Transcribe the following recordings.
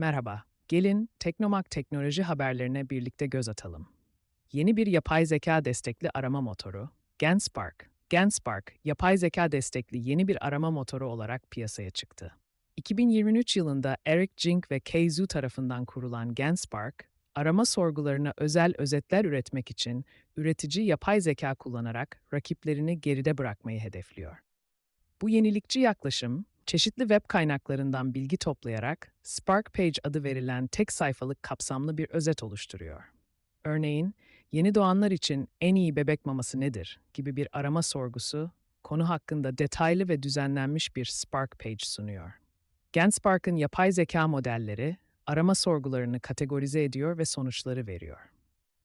Merhaba, gelin Teknomak teknoloji haberlerine birlikte göz atalım. Yeni bir yapay zeka destekli arama motoru, GenSpark. GenSpark, yapay zeka destekli yeni bir arama motoru olarak piyasaya çıktı. 2023 yılında Eric Jink ve Kei Zhu tarafından kurulan GenSpark, arama sorgularına özel özetler üretmek için üretici yapay zeka kullanarak rakiplerini geride bırakmayı hedefliyor. Bu yenilikçi yaklaşım, çeşitli web kaynaklarından bilgi toplayarak Spark Page adı verilen tek sayfalık kapsamlı bir özet oluşturuyor. Örneğin, yeni doğanlar için en iyi bebek maması nedir gibi bir arama sorgusu, konu hakkında detaylı ve düzenlenmiş bir Spark Page sunuyor. GenSpark'ın yapay zeka modelleri, arama sorgularını kategorize ediyor ve sonuçları veriyor.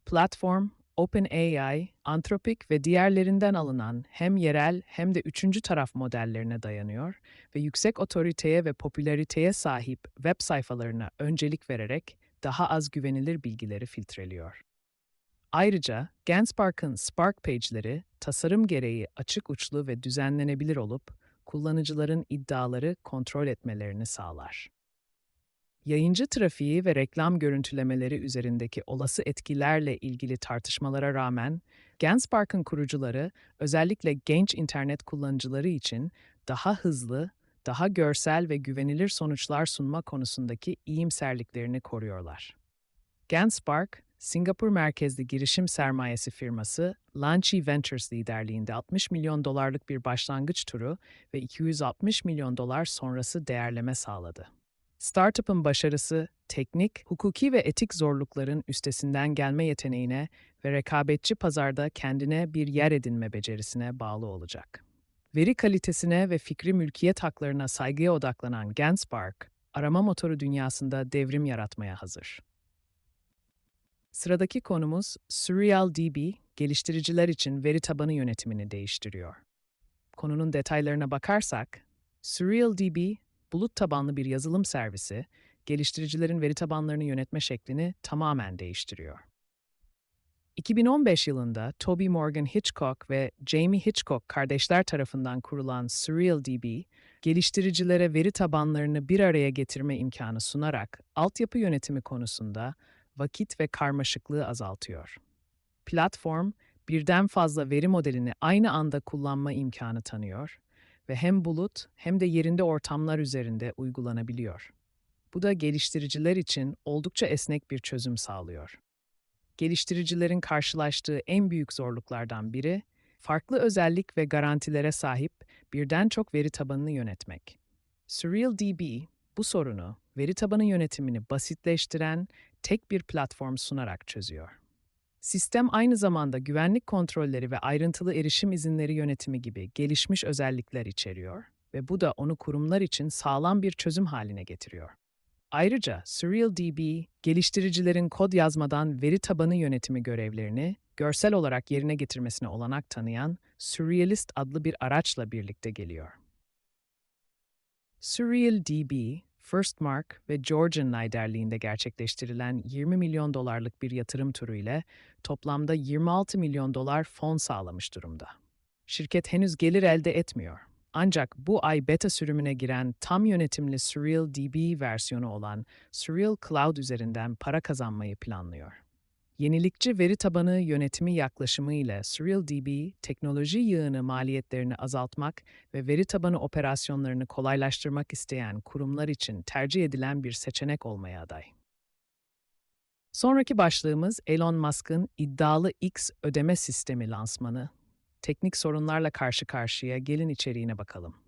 Platform, OpenAI, Anthropic ve diğerlerinden alınan hem yerel hem de üçüncü taraf modellerine dayanıyor ve yüksek otoriteye ve popülariteye sahip web sayfalarına öncelik vererek daha az güvenilir bilgileri filtreliyor. Ayrıca GenSpark'ın Spark page'leri tasarım gereği açık uçlu ve düzenlenebilir olup kullanıcıların iddiaları kontrol etmelerini sağlar. Yayıncı trafiği ve reklam görüntülemeleri üzerindeki olası etkilerle ilgili tartışmalara rağmen, GenSpark'ın kurucuları özellikle genç internet kullanıcıları için daha hızlı, daha görsel ve güvenilir sonuçlar sunma konusundaki iyimserliklerini koruyorlar. GenSpark, Singapur merkezli girişim sermayesi firması Launchie Ventures liderliğinde 60 milyon dolarlık bir başlangıç turu ve 260 milyon dolar sonrası değerleme sağladı. Startup'ın başarısı, teknik, hukuki ve etik zorlukların üstesinden gelme yeteneğine ve rekabetçi pazarda kendine bir yer edinme becerisine bağlı olacak. Veri kalitesine ve fikri mülkiyet haklarına saygıya odaklanan GenSpark, arama motoru dünyasında devrim yaratmaya hazır. Sıradaki konumuz SurrealDB, geliştiriciler için veri tabanı yönetimini değiştiriyor. Konunun detaylarına bakarsak, SurrealDB, bulut tabanlı bir yazılım servisi, geliştiricilerin veri tabanlarını yönetme şeklini tamamen değiştiriyor. 2015 yılında Toby Morgan Hitchcock ve Jamie Hitchcock kardeşler tarafından kurulan SurrealDB, geliştiricilere veri tabanlarını bir araya getirme imkanı sunarak altyapı yönetimi konusunda vakit ve karmaşıklığı azaltıyor. Platform, birden fazla veri modelini aynı anda kullanma imkanı tanıyor ve hem bulut hem de yerinde ortamlar üzerinde uygulanabiliyor. Bu da geliştiriciler için oldukça esnek bir çözüm sağlıyor. Geliştiricilerin karşılaştığı en büyük zorluklardan biri, farklı özellik ve garantilere sahip birden çok veri tabanını yönetmek. SurrealDB bu sorunu, veri tabanı yönetimini basitleştiren tek bir platform sunarak çözüyor. Sistem aynı zamanda güvenlik kontrolleri ve ayrıntılı erişim izinleri yönetimi gibi gelişmiş özellikler içeriyor ve bu da onu kurumlar için sağlam bir çözüm haline getiriyor. Ayrıca SurrealDB, geliştiricilerin kod yazmadan veri tabanı yönetimi görevlerini görsel olarak yerine getirmesine olanak tanıyan Surrealist adlı bir araçla birlikte geliyor. SurrealDB, Firstmark ve Georgian liderliğinde gerçekleştirilen 20 milyon dolarlık bir yatırım turu ile toplamda 26 milyon dolar fon sağlamış durumda. Şirket henüz gelir elde etmiyor. Ancak bu ay beta sürümüne giren tam yönetimli Surreal DB versiyonu olan Surreal Cloud üzerinden para kazanmayı planlıyor. Yenilikçi veri tabanı yönetimi yaklaşımı ile SurrealDB, teknoloji yığını maliyetlerini azaltmak ve veri tabanı operasyonlarını kolaylaştırmak isteyen kurumlar için tercih edilen bir seçenek olmaya aday. Sonraki başlığımız Elon Musk'ın iddialı X ödeme sistemi lansmanı. Teknik sorunlarla karşı karşıya gelin içeriğine bakalım.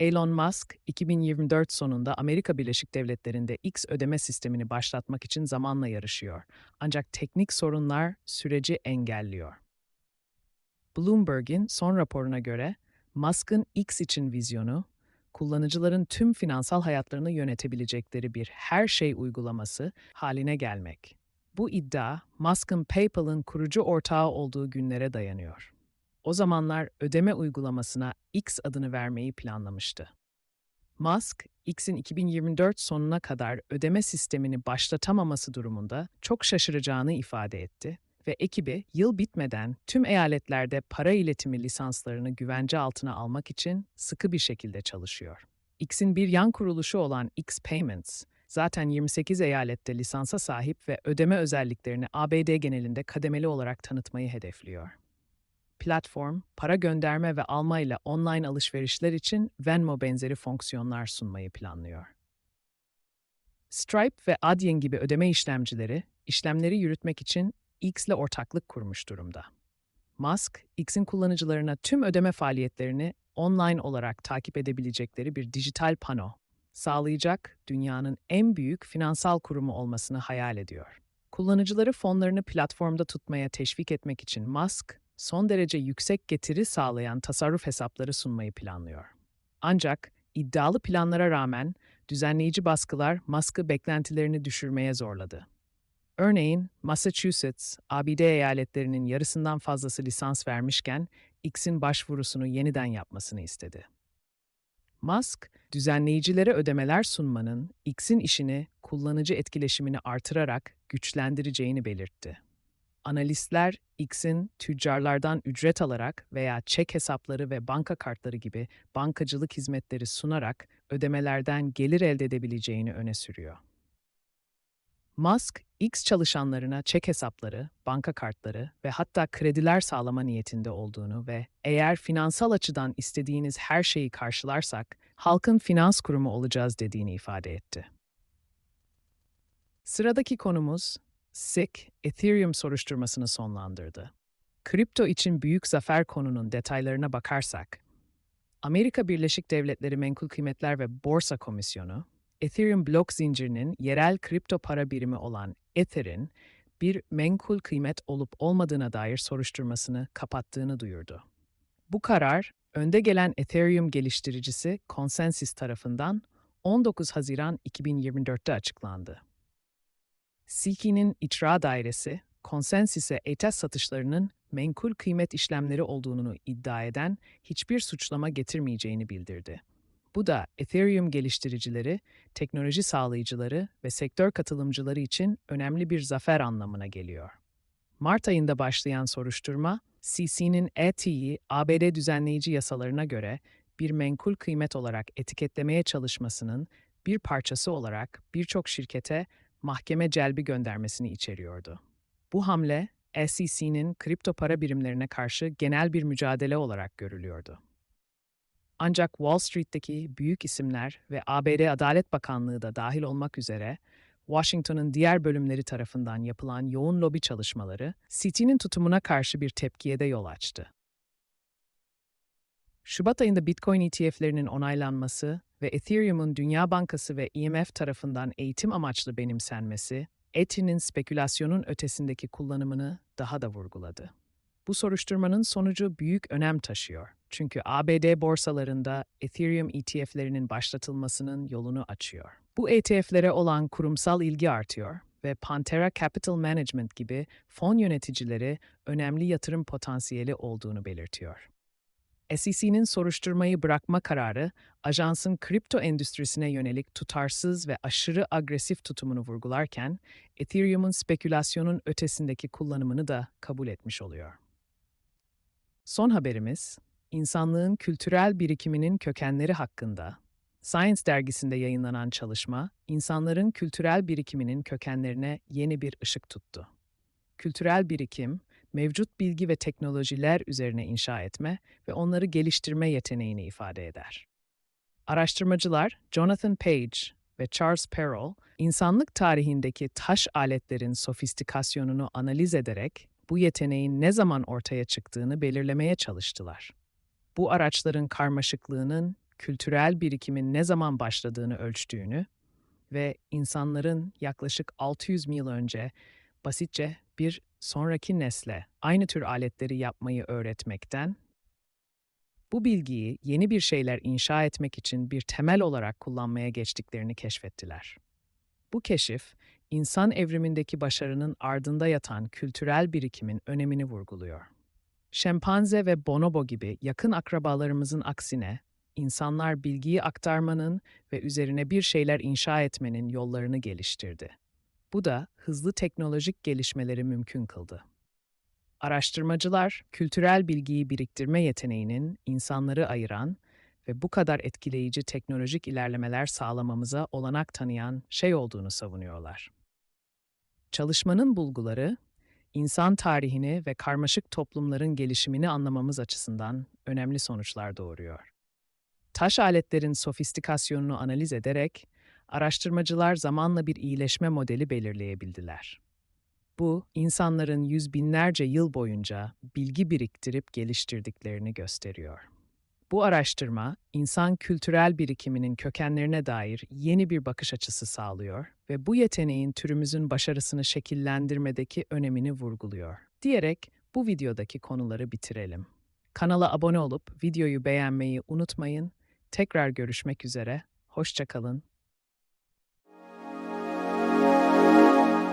Elon Musk, 2024 sonunda Amerika Birleşik Devletleri'nde X ödeme sistemini başlatmak için zamanla yarışıyor. Ancak teknik sorunlar süreci engelliyor. Bloomberg'in son raporuna göre Musk'ın X için vizyonu, kullanıcıların tüm finansal hayatlarını yönetebilecekleri bir her şey uygulaması haline gelmek. Bu iddia, Musk'ın PayPal'ın kurucu ortağı olduğu günlere dayanıyor. O zamanlar ödeme uygulamasına X adını vermeyi planlamıştı. Musk, X'in 2024 sonuna kadar ödeme sistemini başlatamaması durumunda çok şaşıracağını ifade etti ve ekibi yıl bitmeden tüm eyaletlerde para iletimi lisanslarını güvence altına almak için sıkı bir şekilde çalışıyor. X'in bir yan kuruluşu olan X Payments, zaten 28 eyalette lisansa sahip ve ödeme özelliklerini ABD genelinde kademeli olarak tanıtmayı hedefliyor. Platform, para gönderme ve alma ile online alışverişler için Venmo benzeri fonksiyonlar sunmayı planlıyor. Stripe ve Adyen gibi ödeme işlemcileri, işlemleri yürütmek için X ile ortaklık kurmuş durumda. Musk, X'in kullanıcılarına tüm ödeme faaliyetlerini online olarak takip edebilecekleri bir dijital pano sağlayacak dünyanın en büyük finansal kurumu olmasını hayal ediyor. Kullanıcıları fonlarını platformda tutmaya teşvik etmek için Musk, son derece yüksek getiri sağlayan tasarruf hesapları sunmayı planlıyor. Ancak iddialı planlara rağmen düzenleyici baskılar Musk'ı beklentilerini düşürmeye zorladı. Örneğin Massachusetts, ABD eyaletlerinin yarısından fazlası lisans vermişken X'in başvurusunu yeniden yapmasını istedi. Musk, düzenleyicilere ödemeler sunmanın X'in işini, kullanıcı etkileşimini artırarak güçlendireceğini belirtti. Analistler, X'in tüccarlardan ücret alarak veya çek hesapları ve banka kartları gibi bankacılık hizmetleri sunarak ödemelerden gelir elde edebileceğini öne sürüyor. Musk, X çalışanlarına çek hesapları, banka kartları ve hatta krediler sağlama niyetinde olduğunu ve eğer finansal açıdan istediğiniz her şeyi karşılarsak halkın finans kurumu olacağız dediğini ifade etti. Sıradaki konumuz SEC, Ethereum soruşturmasını sonlandırdı. Kripto için büyük zafer konunun detaylarına bakarsak, Amerika Birleşik Devletleri Menkul Kıymetler ve Borsa Komisyonu, Ethereum blok zincirinin yerel kripto para birimi olan Ether'in bir menkul kıymet olup olmadığına dair soruşturmasını kapattığını duyurdu. Bu karar, önde gelen Ethereum geliştiricisi Consensys tarafından 19 Haziran 2024'te açıklandı. SEC'nin icra dairesi, Consensys'e ETH satışlarının menkul kıymet işlemleri olduğunu iddia eden hiçbir suçlama getirmeyeceğini bildirdi. Bu da Ethereum geliştiricileri, teknoloji sağlayıcıları ve sektör katılımcıları için önemli bir zafer anlamına geliyor. Mart ayında başlayan soruşturma, CC'nin ET'yi ABD düzenleyici yasalarına göre bir menkul kıymet olarak etiketlemeye çalışmasının bir parçası olarak birçok şirkete mahkeme celbi göndermesini içeriyordu. Bu hamle, SEC'nin kripto para birimlerine karşı genel bir mücadele olarak görülüyordu. Ancak Wall Street'teki büyük isimler ve ABD Adalet Bakanlığı da dahil olmak üzere Washington'ın diğer bölümleri tarafından yapılan yoğun lobi çalışmaları City'nin tutumuna karşı bir tepkiye de yol açtı. Şubat ayında Bitcoin ETF'lerinin onaylanması ve Ethereum'un Dünya Bankası ve IMF tarafından eğitim amaçlı benimsenmesi, ETI'nin spekülasyonun ötesindeki kullanımını daha da vurguladı. Bu soruşturmanın sonucu büyük önem taşıyor. Çünkü ABD borsalarında Ethereum ETF'lerinin başlatılmasının yolunu açıyor. Bu ETF'lere olan kurumsal ilgi artıyor ve Pantera Capital Management gibi fon yöneticileri önemli yatırım potansiyeli olduğunu belirtiyor. SEC'nin soruşturmayı bırakma kararı, ajansın kripto endüstrisine yönelik tutarsız ve aşırı agresif tutumunu vurgularken, Ethereum'un spekülasyonun ötesindeki kullanımını da kabul etmiş oluyor. Son haberimiz, insanlığın kültürel birikiminin kökenleri hakkında. Science dergisinde yayınlanan çalışma, insanların kültürel birikiminin kökenlerine yeni bir ışık tuttu. Kültürel birikim, mevcut bilgi ve teknolojiler üzerine inşa etme ve onları geliştirme yeteneğini ifade eder. Araştırmacılar Jonathan Page ve Charles Perrow, insanlık tarihindeki taş aletlerin sofistikasyonunu analiz ederek bu yeteneğin ne zaman ortaya çıktığını belirlemeye çalıştılar. Bu araçların karmaşıklığının kültürel birikimin ne zaman başladığını ölçtüğünü ve insanların yaklaşık 600 yıl önce basitçe bir sonraki nesle aynı tür aletleri yapmayı öğretmekten, bu bilgiyi yeni bir şeyler inşa etmek için bir temel olarak kullanmaya geçtiklerini keşfettiler. Bu keşif, insan evrimindeki başarının ardında yatan kültürel birikimin önemini vurguluyor. Şempanze ve bonobo gibi yakın akrabalarımızın aksine, insanlar bilgiyi aktarmanın ve üzerine bir şeyler inşa etmenin yollarını geliştirdi. Bu da hızlı teknolojik gelişmeleri mümkün kıldı. Araştırmacılar, kültürel bilgiyi biriktirme yeteneğinin insanları ayıran ve bu kadar etkileyici teknolojik ilerlemeler sağlamamıza olanak tanıyan şey olduğunu savunuyorlar. Çalışmanın bulguları, insan tarihini ve karmaşık toplumların gelişimini anlamamız açısından önemli sonuçlar doğuruyor. Taş aletlerin sofistikasyonunu analiz ederek, araştırmacılar zamanla bir iyileşme modeli belirleyebildiler. Bu, insanların yüz binlerce yıl boyunca bilgi biriktirip geliştirdiklerini gösteriyor. Bu araştırma, insan kültürel birikiminin kökenlerine dair yeni bir bakış açısı sağlıyor ve bu yeteneğin türümüzün başarısını şekillendirmedeki önemini vurguluyor. Diyerek bu videodaki konuları bitirelim. Kanala abone olup videoyu beğenmeyi unutmayın. Tekrar görüşmek üzere. Hoşçakalın.